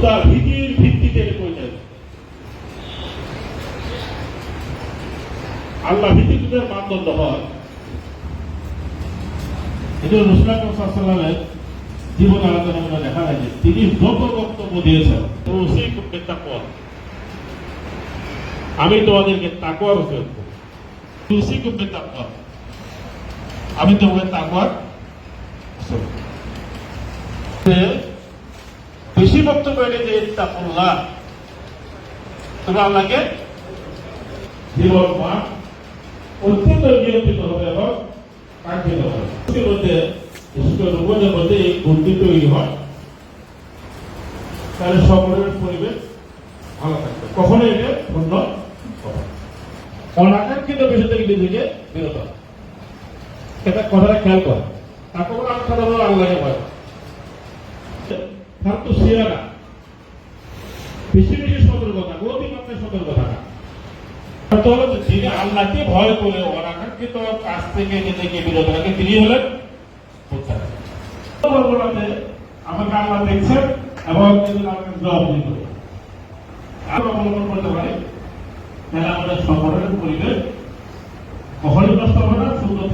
খোদা ভীতির ভিত্তিতে করে আল্লাহ ভিত্তিদের মানদণ্ড হয়। এটা রসুল্লাহামের জীবন আলোচনা করে দেখা যায় তিনি যত বক্তব্য দিয়েছেন। সেই করতে তাকওয়া। আমি তোমাদেরকে উপয়োগ করব। তুলসী করতে তাকওয়া। আমি তোমাকে তাকওয়ার বেশি বক্তব্য এটা যে তাকুল্লাহ তোমরা আল্লাহকে জীবন অত্যন্ত নিয়ন্ত্রিত হবে এবং কাঙ্ক্ষিত হবে। মধ্যে রোগের মধ্যে এই গুণটি তৈরি হয়। তাহলে সকলের পরিবেশ ভালো থাকবে। কখনো এটা পূর্ণ। অনাকাঙ্ক্ষিত বিষয় থেকে নিজেকে বিরত। এটা কথাটা খেয়াল কর। তারপর আখ্যা দেবো আল্লাহকে ভয় তার তো বেশি বেশি সতর্কতা অতিমাত্রায় সতর্ক থাকা অর্থ হলো আল্লাহকে ভয় করে থেকে নিজেকে বিরত রাখে, তিনি হলেন আমাকে আল্লাহ দেখছেন এবং আমাকে জবাব দিতে আর অবলম্বন করতে পারি, তাহলে আমাদের সকলের পরিবেশ কখনই নষ্ট হবে না, সুন্দর